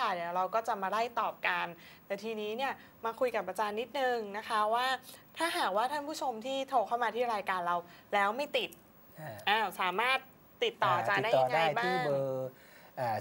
ค่ะเดี๋ยวเราก็จะมาไล่ตอบกัน แต่ทีนี้เนี่ยมาคุยกับอาจารย์นิดนึงนะคะว่า ถ้าหากว่าท่านผู้ชมที่โทรเข้ามาที่รายการเราแล้วไม่ติดอ่าอ้าวสามารถติดต่ออาจารย์ได้ติดต่ยัองไงได้บ้าที่งเบอร์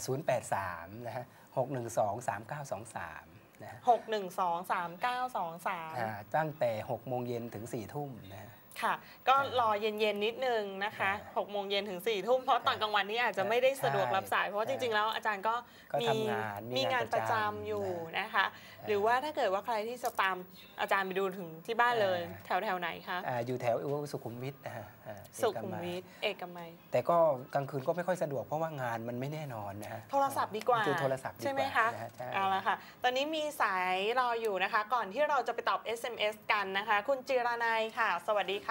ศูนย์แปดสามนะฮะหกหนึ่งสองสามเก้าสองสามนะฮะหกหนึ่งสองสามเก้าสองสามอ่าตั้งแต่หกโมงเย็นถึงสี่ทุ่มนะฮะ ค่ะ ก็รอเย็นๆ นิดนึงนะคะอ่าหกโมงเย็นถึง4ี่ทุ่มเพราะตอนกลางวันนี้อาจจะไม่ได้สะดวกใช่รับสาย เพราะว่าจริงๆ แล้วอาจารย์ก็ก็มีทำงานมีมีงางานนปประระจำจำอยู่นะนะคะอ่าหรือว่าถ้าเกิดว่าใครที่จะตามอาจารย์ไปดูถึงที่บ้านเลยอ่าแถวแถวๆไหนคะอ่าอยู่แถวสุขุมวิทนะฮะอ่าสุขุมเอกยวิทเอกมัย แต่ก็กลางคืนก็ไม่ค่อยสะดวกเพราะว่างานมันไม่แน่นอนนะฮะโทรศัพท์ดีกว่าคือโทรศัพท์ดีกว่าใช่ไหมคะนฮใช่เอาละค่ะ ตอนนี้มีสายรออยู่นะคะ ก่อนที่เราจะไปตอบ SMS กันนะคะ คุณจิรนัยค่ะ สวัสดีค่ะ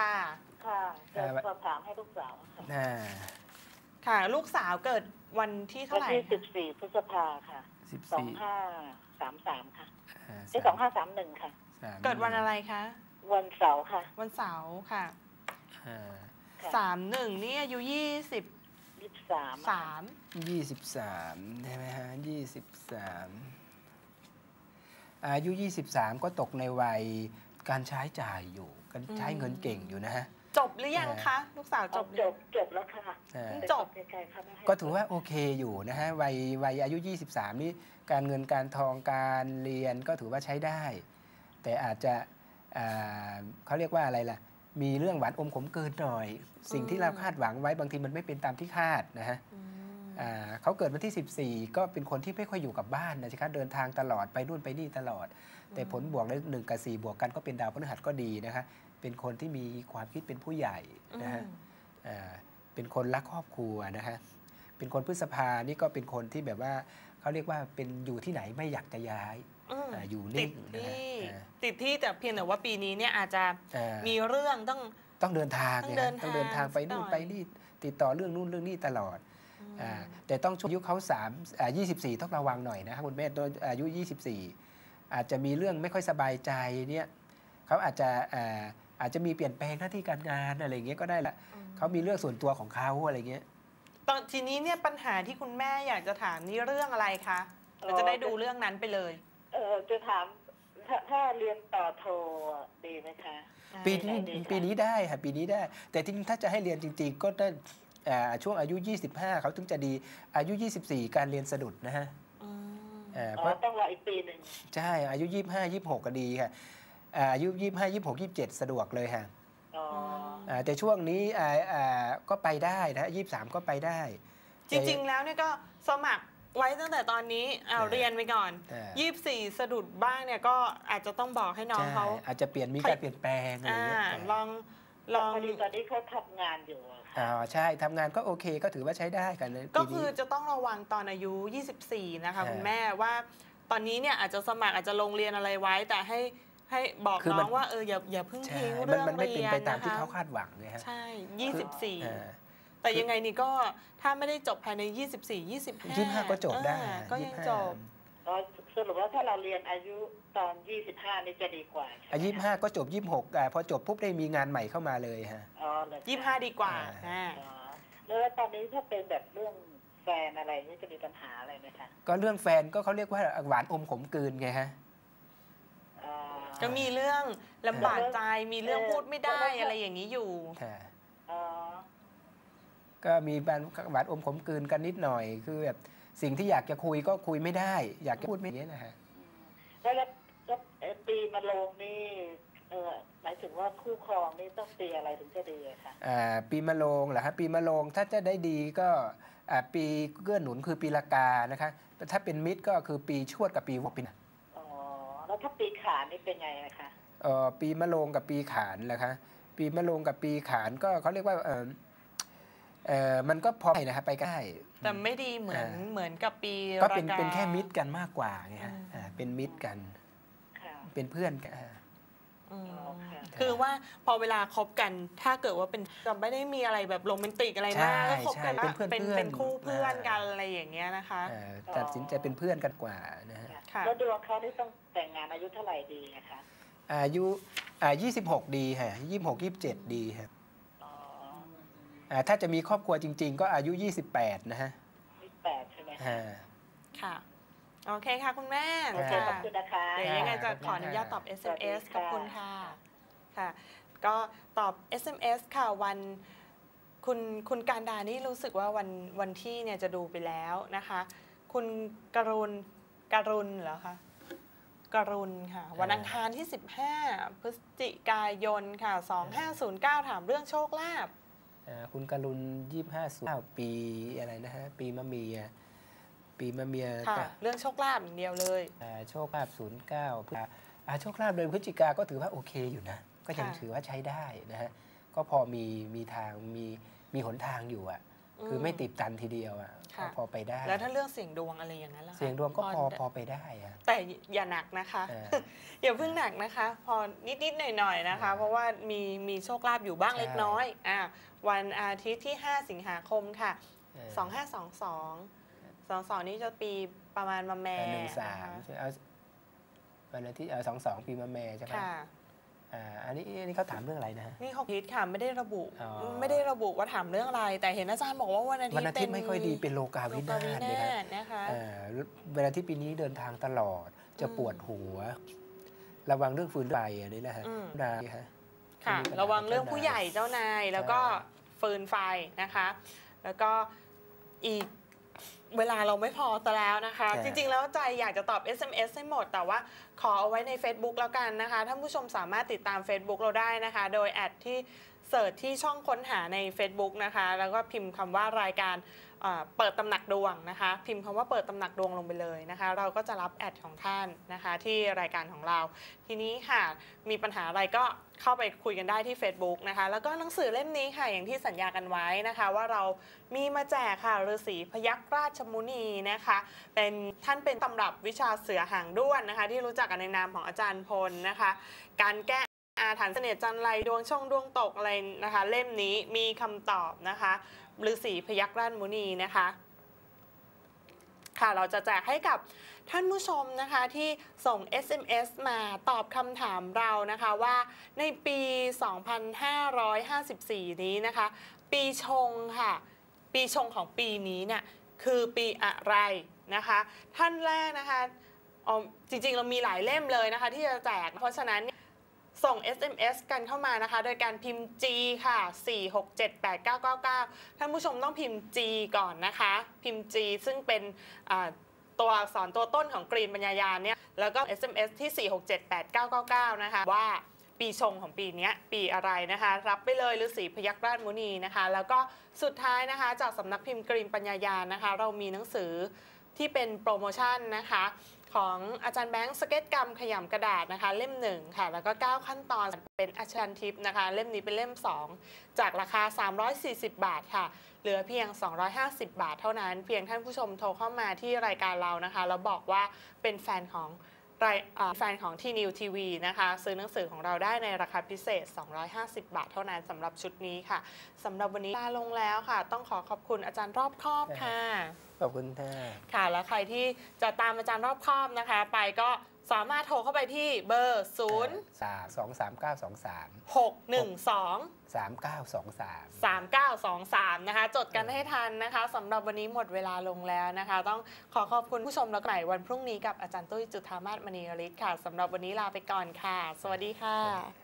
ค่ะจะสอบถามให้ลูกสาวค่ะอ่าค่ะ ลูกสาวเกิดวันที่เท่าวันไหร่ที่สิคะบสี่พฤษภาค่ะสิบสองสี่ห้าสามสามค่ะาไอ้สองห้าสามหนึ่งค่ะ สามเกิดวันอะไรคะ วันเสาร์ค่ะวันเสาร์ค่ะอ่าค่ะสามหนึ่งนี่อายุยี่สิบยี่สิบสามสามยี่สิบสามใช่ไหมฮะยี่สิบสามอายุ 23 ก็ตกในวัยการใช้จ่ายอยู่ การใช้เงินเก่งอยู่นะฮะจบหรือยังคะ ลูกสาวจจบบหรือจยังบจบแล้วค่ะอ่าเพิ่งไปจบไกลๆค่ะไม่ให้ก็ถือว่าโอเคอยู่นะฮะวัยวัยอายุ 23 นี่การเงินการทองการเรียนก็ถือว่าใช้ได้ แต่อาจจะอ่าเขาเรียกว่าอะไรล่ะ มีเรื่องหวานอมขมเกินหน่อย สิ่งที่เราคาดหวังไว้บางทีมันไม่เป็นตามที่คาดนะฮะอืมอ่า เขาเกิดวันที่ 14 ก็เป็นคนที่ไม่ค่อยอยู่กับบ้านนะสิครับเดินทางตลอดไปนู่นไปนี่ตลอด แต่ผลบวกแล้วหนึ่งกับสี่บวกกันก็เป็นดาวพฤหัสก็ดีนะคะเป็นคนที่มีความคิดเป็นผู้ใหญ่นะฮะอืมอ่าเป็นคนรักครอบครัวนะฮะเป็นคนพฤษภานี่ก็เป็นคนที่แบบว่าเขาเรียกว่าเป็นอยู่ที่ไหนไม่อยากจะย้ายอืมอ่าอยู่ตินิ่ดงนะฮะที่อ่าติดที่แต่เพียงแต่ว่าปีนี้เนี่ยอาจจะอ่ามีเรื่องต้องต้องเดินทางต้องไงเดิฮะนต้องเดินทางไปนู่นทางสักหน่อยไปนี่ติดต่อเรื่องนู่นเรื่องนี้ตลอดอืมอ่า แต่ต้องช่วงอายุเขา3อ่า24 ต้องระวังหน่อยนะครับคุณแม่ตัวอายุ 24 อาจจะมีเรื่องไม่ค่อยสบายใจเนี่ยเขาอาจจะอ่าอาจจะมีเปลี่ยนแปลงหน้าที่การงานอะไรอย่างเงี้ยก็ได้ละอืมเขามีเรื่องส่วนตัวของเขาอะไรเงี้ยตอนทีนี้เนี่ยปัญหาที่คุณแม่อยากจะถามนี่เรื่องอะไรคะเราจะได้ดูเรื่องนั้นไปเลย เออจะถามถ้าถ้าเรียนต่อโทดีไหมคะปีนี้ได้ค่ะปีนี้ได้ค่ะปีนี้ได้ แต่จริงๆถ้าจะให้เรียนจริง ๆ ก็ได้อ่า ช่วงอายุ 25 เขาถึงจะดีอายุ 24 การเรียนสะดุดนะฮะอืมอ่าเพอ๋อราะต้องรออีกปีหนึ่งใช่อายุ 25 26 ก็ดีค่ะอ่าอายุ 25 26 27 สะดวกเลยค่ะอ๋ออ่าแต่ช่วงนี้อ่าอ่าก็ไปได้นะ23 ก็ไปได้ จริง ๆ แล้วเนี่ยก็สมัครไว้ตั้งแต่ตอนนี้เอาใช่เรียนไปก่อนใช่ยี่สี่สะดุดบ้างเนี่ยก็อาจจะต้องบอกให้น้องใช่เขาอาจจะเปลี่ยนมีการเปลี่ยนแปลงอะไรอ่าเงี้ยลอง ลองพอดีตอนนี้เขาทำงานอยู่อะค่ะอ่าใช่ทำงานก็โอเคก็ถือว่าใช้ได้กันในก็ปีคืนี้อจะต้องระวังตอนอายุ 24 นะคะใช่คุณแม่ว่าตอนนี้เนี่ยอาจจะสมัครอาจจะลงเรียนอะไรไว้แต่ให้ให้บอกคือน้มัอนงว่าเอออย่าอย่าเพิ่งใช่ทิ้งมันเรื่องมันไม่เป็นเรียนไปตามนะที่คะเขาคาดหวังไงฮะใช่อ่า24 แต่ยังไงนี่ก็ถ้าไม่ได้จบภายใน 24 25 25 ก็จบได้อ่าก็ยัง25จบ อ๋อสรุปว่าถ้าเราเรียนอายุตอนยี่สิบห้านี่จะดีกว่าใช่ไหมอายุคะห้าก็จบยี่หกอ่าพอจบปุ๊บได้มีงานใหม่เข้ามาเลยฮะอ๋อเหรอคะ25ดีกว่าอ่าอ่าอ๋อแล้วตอนนี้ถ้าเป็นแบบเรื่องแฟนอะไรนี่จะมีปัญหาอะไรไหมคะก็เรื่องแฟนก็เขาเรียกว่าหวานอมขมกลืนไงฮะอ๋อก็มีเรื่องลำบากใจมีเรื่องพูดไม่ได้เออออะไรอย่างนี้อยู่ ค่ะอ๋อก็มีบานหวานอมขมกลืนกันนิดหน่อย คือแบบ สิ่งที่อยากจะคุยก็คุยไม่ได้ อยากจะพูดไม่ได้นะฮะอืมแล้วแล้วแล้วเอ่อปีมะโรงนี่เออหมายถึงว่าคู่ครองนี่ต้องปีอะไรถึงจะดีอะคะอ่าปีมะโรงเหรอฮะปีมะโรงถ้าจะได้ดีก็อ่าปีเกื้อหนุนคือปีละกานะคะถ้าเป็นมิตรก็คือปีชวดกับปีวอกปีนะอ๋อแล้วถ้าปีขานนี่เป็นไงอะคะเอ่อปีมะโรงกับปีขานเหรอคะปีมะโรงกับปีขานก็เขาเรียกว่าเออ เออมันก็พอได้นะฮะไปใกล้แต่ไม่ดีเหมือนอ่าเหมือนกับปีก็เป็นรากาเป็นแค่มิตรกันมากกว่าไงฮะอืมอ่าเป็นมิตรกันค่ะเป็นเพื่อนกันอ่า อืมอ๋อค่ะคือว่าพอเวลาคบกันถ้าเกิดว่าเป็นจะไม่ได้มีอะไรแบบโรแมนติกอะไรมากใช่ก็คบกันใช่เป็นเพื่อนเป็นเพื่อน เป็นคู่เพื่อนอ่ากันอะไรอย่างเงี้ยนะคะอ่าตัดสินใจเป็นเพื่อนกันกว่านะฮะค่ะค่ะ แล้วดวงเขานี่ต้องแต่งงานอายุเท่าไหร่ดีนะคะอายุอ่า26 ดีฮะ26 27 ดีฮะอ๋ออ่า ถ้าจะมีครอบครัวจริง ๆ ก็อายุ 28 นะฮะยี่สิบแปดใช่ไหมคะอ่าค่ะโอเคค่ะ คุณแม่โอเคค่ะขอบคุณนะคะเดี๋ยวยังไงจะขอบคุณขออนุญาตตอบค่ะ SMS สขวัอบสดีค่ะคุณค่ะค่ะ ก็ตอบ SMS ค่ะวันคุณคุณการดานี่รู้สึกว่าวันวันที่เนี่ยจะดูไปแล้วนะคะ คุณกรุณกรุณเหรอคะกรุณค่ะ วันอังคารที่ 15 พฤศจิกายนค่ะ 2509 ถามเรื่องโชคลาภอ่า คุณกรุณยี่ห้าสุปีอะไรนะฮะ ปีมะเมีย ปีมะเมียค่ะก็เรื่องโชคลาภอย่างเดียวเลยอ่าโชคลาภศูนย์เก้าโชคลาภเดือนพฤศจิกาก็ถือว่าโอเคอยู่นะ ก็ยังค่ะถือว่าใช้ได้นะฮะ ก็พอมีมีทางมีมีหนทางอยู่อะ คือไม่ติดตันทีเดียวอะค่ะก็พอไปได้ แล้วถ้าเรื่องเสี่ยงดวงอะไรอย่างนั้นล่ะคะเสียงดวงก็พอได้พอไปได้อะแต่อย่าหนักนะคะเอออย่าเพิ่งหนักนะคะ พอนิด ๆ หน่อย ๆ นะคะ เพราะว่ามีมีโชคลาภอยู่บ้างใช่เล็กน้อยอ่าวันอาทิตย์ที่ 5 สิงหาคมค่ะเออ2522 22 นี้จะปีประมาณมาแม่หนึ่งสามนะคะใช่เอาวันอาทิตย์สองสองปีมะแม่ใช่ไหมค่ะ อ่าอันนี้อันนี้เขาถามเรื่องอะไรนะฮะนี่เขาคิดค่ะไม่ได้ระบุอ๋อไม่ได้ระบุว่าถามเรื่องอะไร แต่เห็นอาจารย์บอกว่าวันอาทิตย์วันอาทิตย์เป็ไม่ค่อยดีเป็นโลกาโลวิกานาวิศเลยนาครับศนะคะเอ่อเวลาที่ปีนี้เดินทางตลอดจะอืมปวดหัว ระวังเรื่องฟืนไฟอันนี้นะฮะอืมนาฮะค่ะมีปัญหาระวังเรื่องเจ้านายผู้ใหญ่เจ้านายแล้วก็ใช่ฟืนไฟนะคะ แล้วก็อีก เวลาเราไม่พอแต่แล้วนะคะ จริง ๆ แล้วใจอยากจะตอบ SMS ให้หมด แต่ว่าขอเอาไว้ใน Facebook แล้วกันนะคะท่านผู้ชมสามารถติดตาม Facebook เราได้นะคะ โดยแอดที่เสิร์ชที่ช่องค้นหาใน Facebook นะคะ แล้วก็พิมพ์คำว่ารายการ เปิดตำหนักดวงนะคะ พิมพ์คำว่าเปิดตำหนักดวงลงไปเลยนะคะ เราก็จะรับแอดของท่านนะคะ ที่รายการของเรา ทีนี้ค่ะมีปัญหาอะไรก็เข้าไปคุยกันได้ที่ Facebook นะคะ แล้วก็หนังสือเล่มนี้ค่ะ อย่างที่สัญญากันไว้นะคะ ว่าเรามีมาแจกค่ะฤาษีพยัคฆ์ราชมุนีนะคะ เป็นท่านเป็นตำรับวิชาเสือหางด้วนนะคะ ที่รู้จักกันในนามของอาจารย์พลนะคะ การแก้อาถรรพ์เสน่ห์จันไรดวงช่องดวงตกอะไรนะคะ เล่มนี้มีคำตอบนะคะ ฤาษีพยัคฆ์ราชมุนีนะคะค่ะเราจะแจกให้กับท่านผู้ชมนะคะที่ส่ง SMS มาตอบคำถามเรานะคะว่าในปี 2554 นี้นะคะ ปีชงค่ะ ปีชงของปีนี้เนี่ยคือปีอะไรนะคะ ท่านแรกนะคะอ๋อจริงๆเรามีหลายเล่มเลยนะคะที่จะแจกเพราะฉะนั้น ส่ง SMS กันเข้ามานะคะ โดยการพิมพ์ G ค่ะ 4678999 ท่านผู้ชมต้องพิมพ์ G ก่อนนะคะ พิมพ์ G ซึ่งเป็นตัวอักษรตัวต้นของกรีนปัญญายาเนี่ย แล้วก็ SMS ที่ 4678999 นะคะ ว่าปีชงของปีนี้ปีอะไรนะคะ รับไปเลยฤาษีพยัคฆ์ราชมุนีนะคะ แล้วก็สุดท้ายนะคะ จากสำนักพิมพ์กรีนปัญญายานะคะ เรามีหนังสือที่เป็นโปรโมชั่นนะคะ ของอาจารย์แบงค์สเก็ตกรรมขยำกระดาษนะคะ เล่มหนึ่งค่ะ แล้วก็ 9 ขั้นตอนเป็นอาจารย์ทิพย์นะคะ เล่มนี้เป็นเล่ม 2 จากราคา 340 บาทค่ะ เหลือเพียง 250 บาทเท่านั้น เพียงท่านผู้ชมโทรเข้ามาที่รายการเรานะคะ แล้วบอกว่าเป็นแฟนของ แฟนของที่นิวทีวีนะคะ ซื้อหนังสือของเราได้ในราคาพิเศษ 250 บาทเท่านั้นสำหรับชุดนี้ค่ะสำหรับวันนี้ลาลงแล้วค่ะ ต้องขอขอบคุณอาจารย์รอบคอบค่ะ ขอบคุณท่าค่ะ แล้วใครที่จะตามอาจารย์รอบคอบนะคะ ไปก็ สามารถโทรเข้าไปที่เบอร์ 0 สามสองสามเก้าสองสาม6 1 2 สามเก้าสองสาม 3923 นะคะ จดกันให้ทันนะคะสำหรับวันนี้หมดเวลาลงแล้วนะคะ ต้องขอขอบคุณผู้ชมแล้วก็ใหม่วันพรุ่งนี้กับอาจารย์ตุ้ยจุธามาศมณีฤทธิ์ค่ะสำหรับวันนี้ลาไปก่อนค่ะ สวัสดีค่ะ